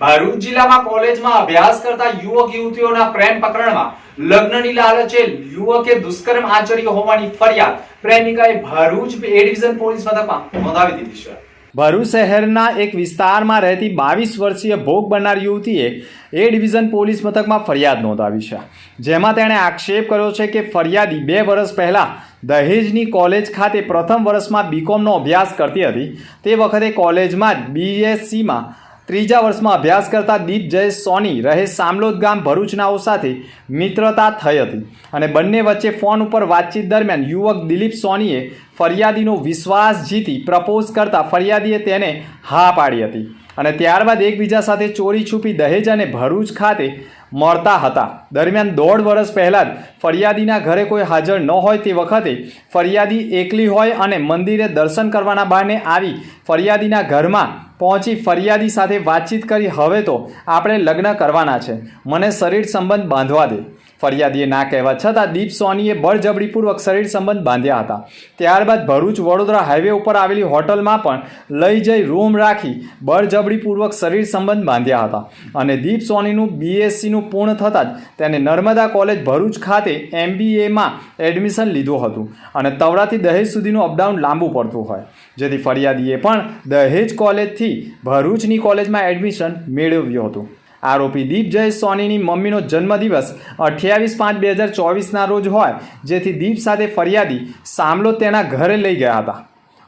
ભરૂચ જિલ્લામાં કોલેજમાં અભ્યાસ કરતા યુવક યુવતીઓના પ્રેમ પ્રકરણમાં લગ્નની લાલચે યુવકે દુષ્કર્મ આચર્યો હોવાની ફરિયાદ પ્રેમિકાએ ભરૂચ એ ડિવિઝન પોલીસ મથકમાં નોંધાવી દીધી છે. ભરૂચ શહેરના એક વિસ્તારમાં રહેતી બાવીસ વર્ષીય ભોગ બનનાર યુવતીએ એ ડિવિઝન પોલીસ મથકમાં ફરિયાદ નોંધાવી છે. જેમાં તેણે આક્ષેપ કર્યો છે કે ફરિયાદી બે વર્ષ પહેલાં દહેજની કોલેજ ખાતે પ્રથમ વર્ષમાં બીકોમનો અભ્યાસ કરતી હતી. તે વખતે કોલેજમાં જ બીએસસીમાં ત્રીજા વર્ષમાં અભ્યાસ કરતા દીપ જયેશ સોની રહે સામલોદ ગામ ભરૂચનાઓ સાથે મિત્રતા થઈ હતી. અને બંને વચ્ચે ફોન ઉપર વાતચીત દરમિયાન યુવક દિલીપ સોનીએ ફરિયાદીનો વિશ્વાસ જીતી પ્રપોઝ કરતા ફરિયાદીએ તેને હા પાડી હતી. અને ત્યારબાદ એકબીજા સાથે ચોરી છુપી દહેજ અને ભરૂચ ખાતે મળતા હતા. દરમિયાન દોઢ વર્ષ પહેલાં જ ફરિયાદીના ઘરે કોઈ હાજર ન હોય તે વખતે ફરિયાદી એકલી હોય અને મંદિરે દર્શન કરવાના બહાને આવી ફરિયાદીના ઘરમાં પહોંચી ફરિયાદી સાથે વાતચીત કરી, હવે તો આપણે લગ્ન કરવાના છે. મને શરીર સંબંધ બાંધવા દે. ફરિયાદીએ ના કહેવા છતાં દીપ સોનીએ બળજબરીપૂર્વક શરીર સંબંધ બાંધ્યા હતા. ત્યારબાદ ભરૂચ વડોદરા હાઈવે ઉપર આવેલી હોટલમાં પણ લઈ જઈ રૂમ રાખી બળજબરીપૂર્વક શરીર સંબંધ બાંધ્યા હતા અને દીપ સોનીનું બીએસસીનું પૂર્ણ થતાં જ તેને નર્મદા કોલેજ ભરૂચ ખાતે એમબીએમાં એડમિશન લીધું હતું અને તવડાથી દહેજ સુધીનું અપડાઉન લાંબુ પડતું હોય. જેથી ફરિયાદીએ પણ દહેજ કોલેજથી ભરૂચની કોલેજમાં એડમિશન મેળવ્યું હતું. આરોપી દીપજય સોનીની મમ્મીનો જન્મદિવસ અઠ્યાવીસ પાંચ બે હજાર ચોવીસના રોજ હોય, જેથી દીપ સાથે ફરિયાદી સામલો તેના ઘરે લઈ ગયા હતા.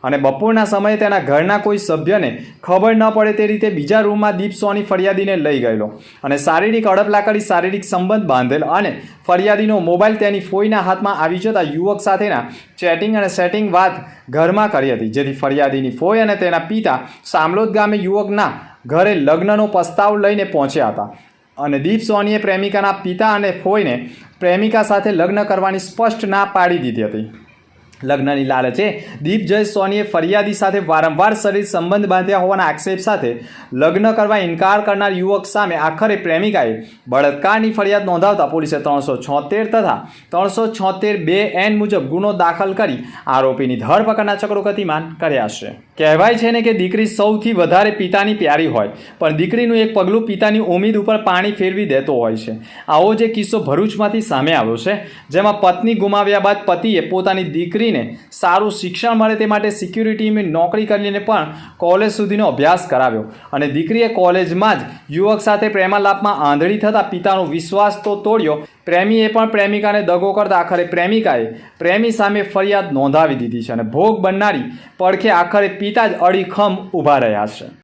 અને બપોરના સમયે તેના ઘરના કોઈ સભ્યને ખબર ન પડે તે રીતે બીજા રૂમમાં દીપ સોની ફરિયાદીને લઈ ગયેલો અને શારીરિક અડપલા કરી શારીરિક સંબંધ બાંધેલ અને ફરિયાદીનો મોબાઈલ તેની ફોઈના હાથમાં આવી જતા યુવક સાથેના ચેટિંગ અને સેટિંગ વાત ઘરમાં કરી હતી, જેથી ફરિયાદીની ફોઈ અને તેના પિતા સામલોદ ગામે યુવકના ઘરે લગ્નનો પ્રસ્તાવ લઈને પહોંચ્યા હતા. અને દીપ સોનીએ પ્રેમિકાના પિતા અને ફોઈને પ્રેમિકા સાથે લગ્ન કરવાની સ્પષ્ટ ના પાડી દીધી હતી. લગ્નની લાલચે દીપ જયેશ સોનીએ ફરિયાદી સાથે વારંવાર શરીર સંબંધ બાંધ્યા હોવાના આક્ષેપ સાથે લગ્ન કરવા ઇનકાર કરનાર યુવક સામે આખરે પ્રેમિકાએ બળાત્કારની ફરિયાદ નોંધાવતા પોલીસે ત્રણસો છોતેર તથા ત્રણસો છોતેર બે એન મુજબ ગુનો દાખલ કરી આરોપીની ધરપકડના ચક્રો ગતિમાન કર્યા છે. કહેવાય છે ને કે દીકરી સૌથી વધારે પિતાની પ્યારી હોય, પણ દીકરીનું એક પગલું પિતાની ઉમીદ ઉપર પાણી ફેરવી દેતો હોય છે. આવો જે કિસ્સો ભરૂચમાંથી સામે આવ્યો છે, જેમાં પત્ની ગુમાવ્યા બાદ પતિએ પોતાની દીકરીને સારું શિક્ષણ મળે તે માટે સિક્યુરિટીની નોકરી કરીને પણ કોલેજ સુધીનો અભ્યાસ કરાવ્યો. અને દીકરીએ કોલેજમાં જ યુવક સાથે પ્રેમાલાપમાં આંધળી થતાં પિતાનો વિશ્વાસ તો તોડ્યો. પ્રેમીએ પણ પ્રેમિકાને દગો કરતા આખરે પ્રેમિકાએ પ્રેમી સામે ફરિયાદ નોંધાવી દીધી છે અને ભોગ બનનારી પડખે આખરે પિતા જ અડીખમ ઊભા રહ્યા છે.